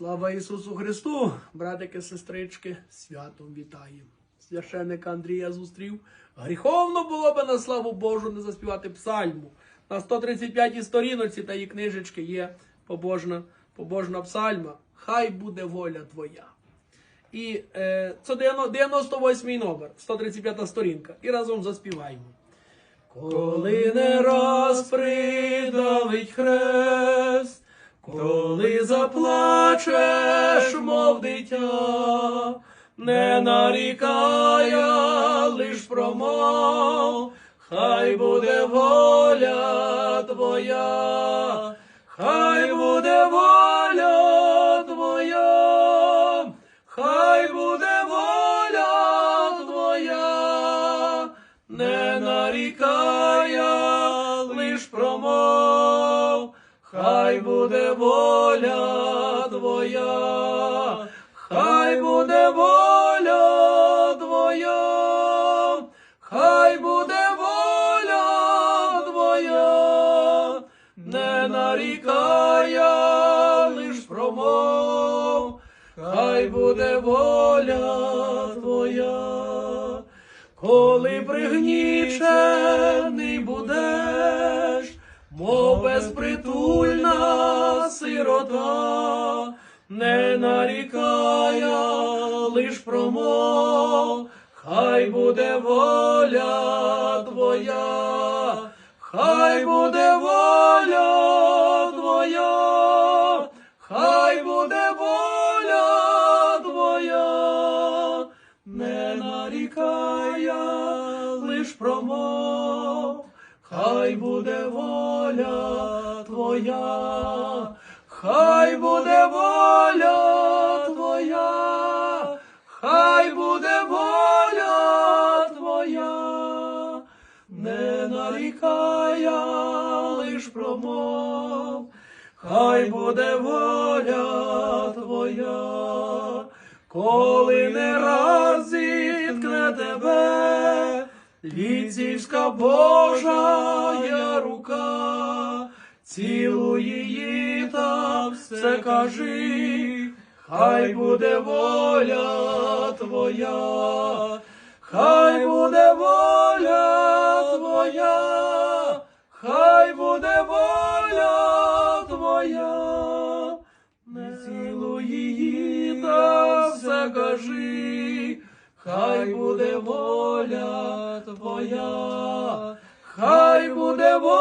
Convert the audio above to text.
Слава Ісусу Христу, братики, сестрички, святом вітаю. Священника Андрія зустрів. Гріховно було би на славу Божу не заспівати псальму. На 135 сторіночці та її книжечки є побожна, побожна псальма. Хай буде воля твоя. І е, це 98-й номер, 135-та сторінка. І разом заспіваємо. Коли не раз придавить хрест, коли заплачеш, мов дитя, не нарікає, лиш промов, хай буде воля твоя, хай буде воля твоя, хай буде воля твоя, не нарікає, буде воля твоя, хай буде воля твоя, хай буде воля твоя, не нарікає, лиш промов, хай буде воля твоя, коли пригнічений будеш, мов безпритульна сирота, не нарікає, лиш промов, хай буде воля твоя, хай буде воля твоя, хай буде воля твоя, не нарікає, лиш промов, хай буде воля твоя, хай буде воля твоя, хай буде воля твоя, не нарікає, лиш промов, хай буде воля твоя, коли не раз зіткне тебе, ліцівська Божа рука, цілуй її та все кажи, хай буде воля твоя, хай буде воля твоя, хай буде воля твоя, не цілуй її та все кажи, хай буде воля твоя, хай буде воля.